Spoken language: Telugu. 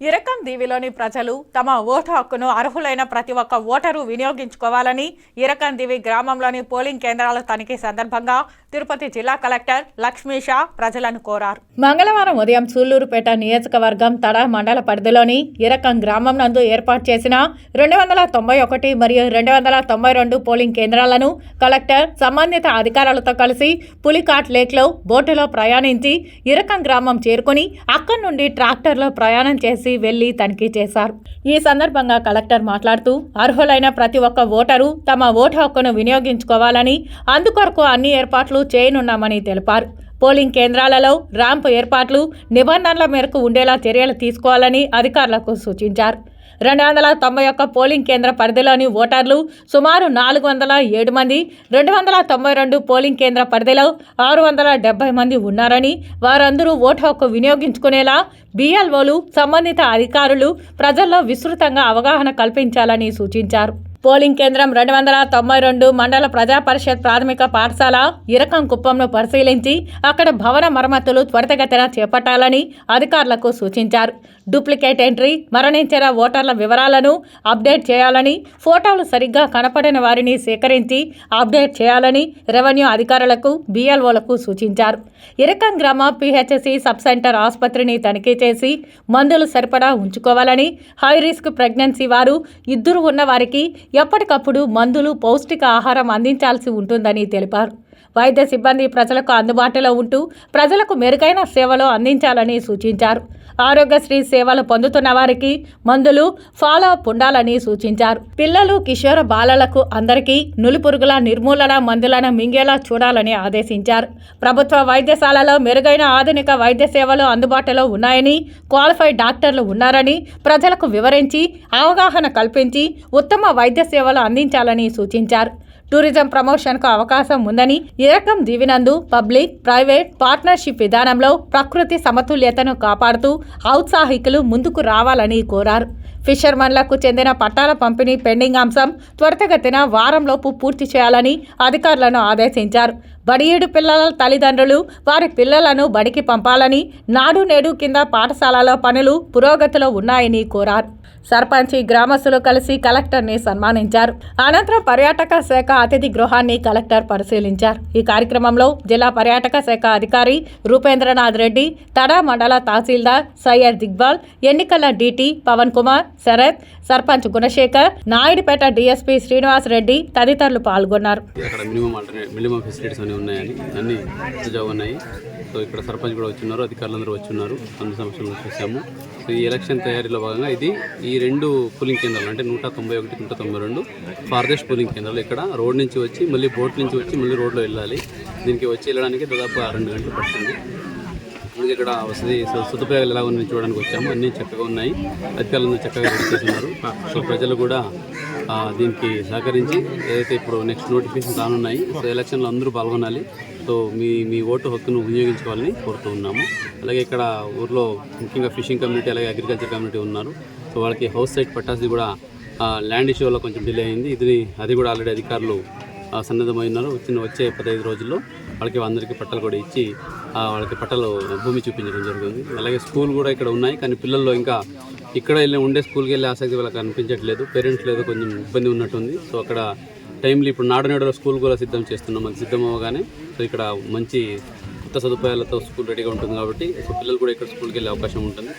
ఇరకం దీవిలోని ప్రజలు తమ ఓటు హక్కును అర్హులైన ప్రతి ఒక్క ఓటరు వినియోగించుకోవాలని ఇరకం దీవి గ్రామంలోని పోలింగ్ కేంద్రాల తనిఖీ సందర్భంగా తిరుపతి జిల్లా కలెక్టర్ లక్ష్మీ షా ప్రజలను కోరారు. మంగళవారం ఉదయం సూళ్ళూరుపేట నియోజకవర్గం తడ మండల పరిధిలోని ఇరకం గ్రామం నందు ఏర్పాటు చేసిన రెండు వందల తొంభై ఒకటి మరియు రెండు వందల తొంభై రెండు పోలింగ్ కేంద్రాలను కలెక్టర్ సంబంధిత అధికారులతో కలిసి పులికాట్ లేక్లో బోటులో ప్రయాణించి ఇరకం గ్రామం చేరుకుని అక్కడి నుండి ట్రాక్టర్లో ప్రయాణం చేసి వెళ్ళి తనిఖీ చేశారు. ఈ సందర్భంగా కలెక్టర్ మాట్లాడుతూ అర్హులైన ప్రతి ఒక్క ఓటరు తమ ఓటు హక్కును వినియోగించుకోవాలని అందుకొరకు అన్ని ఏర్పాట్లు చేయనున్నామని తెలిపారు. పోలింగ్ కేంద్రాలలో ర్యాంప్ ఏర్పాట్లు నిబంధనల మేరకు ఉండేలా చర్యలు తీసుకోవాలని అధికారులకు సూచించారు. రెండు వందల తొంభై ఒక్క పోలింగ్ కేంద్ర పరిధిలోని ఓటర్లు సుమారు నాలుగు వందల ఏడు మంది రెండు వందల తొంభై రెండు పోలింగ్ కేంద్ర పరిధిలో ఆరు వందల డెబ్బై మంది ఉన్నారని వారందరూ ఓటు హక్కు వినియోగించుకునేలా బిఎల్ఓలు సంబంధిత అధికారులు ప్రజల్లో విస్తృతంగా అవగాహన కల్పించాలని సూచించారు. పోలింగ్ కేంద్రం రెండు వందల తొంభై రెండు మండల ప్రజా పరిషత్ ప్రాథమిక పాఠశాల ఇరకం కుప్పంను పరిశీలించి అక్కడ భవన మరమ్మతులు త్వరితగతిన చేపట్టాలని అధికారులకు సూచించారు. డూప్లికేట్ ఎంట్రీ మరణించిన ఓటర్ల వివరాలను అప్డేట్ చేయాలని ఫోటోలు సరిగ్గా కనపడని వారిని సేకరించి అప్డేట్ చేయాలని రెవెన్యూ అధికారులకు బీఎల్ఓలకు సూచించారు. ఇరకం గ్రామ పిహెచ్సి సబ్ సెంటర్ ఆసుపత్రిని తనిఖీ చేసి మందులు సరిపడా ఉంచుకోవాలని హై రిస్క్ ప్రెగ్నెన్సీ వారు ఇద్దరు ఉన్న వారికి ఎప్పటికప్పుడు మందులు పౌష్టిక ఆహారం అందించాల్సి ఉంటుందని తెలిపారు. వైద్య సిబ్బంది ప్రజలకు అందుబాటులో ఉంటూ ప్రజలకు మెరుగైన సేవలు అందించాలని సూచించారు. ఆరోగ్యశ్రీ సేవలు పొందుతున్న వారికి మందులు ఫాలో అప్ ఉండాలని సూచించారు. పిల్లలు కిషోర బాలలకు అందరికీ నులిపురుగుల నిర్మూలన మందులను మింగేలా చూడాలని ఆదేశించారు. ప్రభుత్వ వైద్యశాలలో మెరుగైన ఆధునిక వైద్య సేవలు అందుబాటులో ఉన్నాయని క్వాలిఫైడ్ డాక్టర్లు ఉన్నారని ప్రజలకు వివరించి అవగాహన కల్పించి ఉత్తమ వైద్య సేవలు అందించాలని సూచించారు. టూరిజం ప్రమోషన్కు అవకాశం ఉందని ఈ రకం దీవినందు పబ్లిక్ ప్రైవేట్ పార్ట్నర్షిప్ విధానంలో ప్రకృతి సమతుల్యతను కాపాడుతూ ఔత్సాహికులు ముందుకు రావాలని కోరారు. ఫిషర్మన్లకు చెందిన పట్టాల పంపిణీ పెండింగ్ అంశం త్వరితగతిన వారంలోపు పూర్తి చేయాలని అధికారులను ఆదేశించారు. బడియేడు పిల్లల తల్లిదండ్రులు వారి పిల్లలను బడికి పంపాలని నాడు నేడు కింద పాఠశాలలో పనులు పురోగతిలో ఉన్నాయని కోరారు. సర్పంచి గ్రామస్తులు కలిసి కలెక్టర్ని సన్మానించారు. అనంతరం పర్యాటక శాఖ అతిథి గృహాన్ని కలెక్టర్ పరిశీలించారు. ఈ కార్యక్రమంలో జిల్లా పర్యాటక శాఖ అధికారి రూపేంద్రనాథ్ రెడ్డి తడా మండల తహసీల్దార్ సయ్యద్ దిగ్బాల్ ఎన్నికల డీటీ పవన్ కుమార్ శరత్ సర్పంచ్ గుణశేఖర్ నాయుడుపేట డీఎస్పీ శ్రీనివాస్ రెడ్డి తదితరులు పాల్గొన్నారు. ఇక్కడ మినిమం ఆల్టర్నేట్ మినిమం ఫెసిలిటీస్ అన్నీ ఉన్నాయని అన్ని ఉన్నాయి. సో ఇక్కడ సర్పంచ్ కూడా వచ్చిన్నారు అధికారులందరూ వచ్చిన్నారు అన్ని సమస్యలు చూసాము. సో ఈ ఎలక్షన్ తయారీలో భాగంగా ఇది ఈ రెండు పోలింగ్ కేంద్రాలు అంటే నూట తొంభై ఒకటి నూట తొంభై రెండు ఫార్దెస్ట్ పోలింగ్ కేంద్రాలు ఇక్కడ రోడ్ నుంచి వచ్చి మళ్ళీ బోట్ నుంచి వచ్చి మళ్ళీ రోడ్లో వెళ్ళాలి. దీనికి వచ్చి వెళ్ళడానికి దాదాపు ఆ రెండు గంటలు పడుతుంది. అందుకే ఇక్కడ వసతి సదుపాయాలు ఎలా ఉన్నాయి చూడడానికి వచ్చాము. అన్నీ చక్కగా ఉన్నాయి. అధికారులందరూ చక్కగా చేస్తున్నారు. సో ప్రజలు కూడా దీనికి సహకరించి ఏదైతే ఇప్పుడు నెక్స్ట్ నోటిఫికేషన్ రానున్నాయి సో ఎలక్షన్లో అందరూ పాల్గొనాలి. సో మీ మీ ఓటు హక్కును వినియోగించుకోవాలని కోరుతూ ఉన్నాము. అలాగే ఇక్కడ ఊర్లో ముఖ్యంగా ఫిషింగ్ కమ్యూనిటీ అలాగే అగ్రికల్చర్ కమ్యూనిటీ ఉన్నారు. సో వాళ్ళకి హౌస్ సైట్ పట్టాల్సి కూడా ల్యాండ్ ఇష్యూలో కొంచెం డిలే అయింది. ఇది అది కూడా ఆల్రెడీ అధికారులు ఆ, సన్నద్ధమై ఉన్నారు. వచ్చిన వచ్చే పదహైదు రోజుల్లో వాళ్ళకి అందరికీ పట్టలు కూడా ఇచ్చి ఆ, వాళ్ళకి పట్టలు భూమి చూపించడం జరుగుతుంది అలాగే స్కూల్ కూడా ఇక్కడ ఉన్నాయి. కానీ పిల్లల్లో ఇంకా ఇక్కడ వెళ్ళి ఉండే స్కూల్కి వెళ్ళే ఆసక్తి వాళ్ళకి అనిపించట్లేదు. పేరెంట్స్ లేదు కొంచెం ఇబ్బంది ఉన్నట్టుంది. సో అక్కడ టైంలీ ఇప్పుడు నాడు స్కూల్ కూడా సిద్ధం చేస్తున్నాం. అది సిద్ధం అవ్వగానే సో ఇక్కడ మంచి కొత్త సదుపాయాలతో స్కూల్ రెడీగా ఉంటుంది కాబట్టి సో పిల్లలు కూడా ఇక్కడ స్కూల్కి వెళ్ళే అవకాశం ఉంటుంది.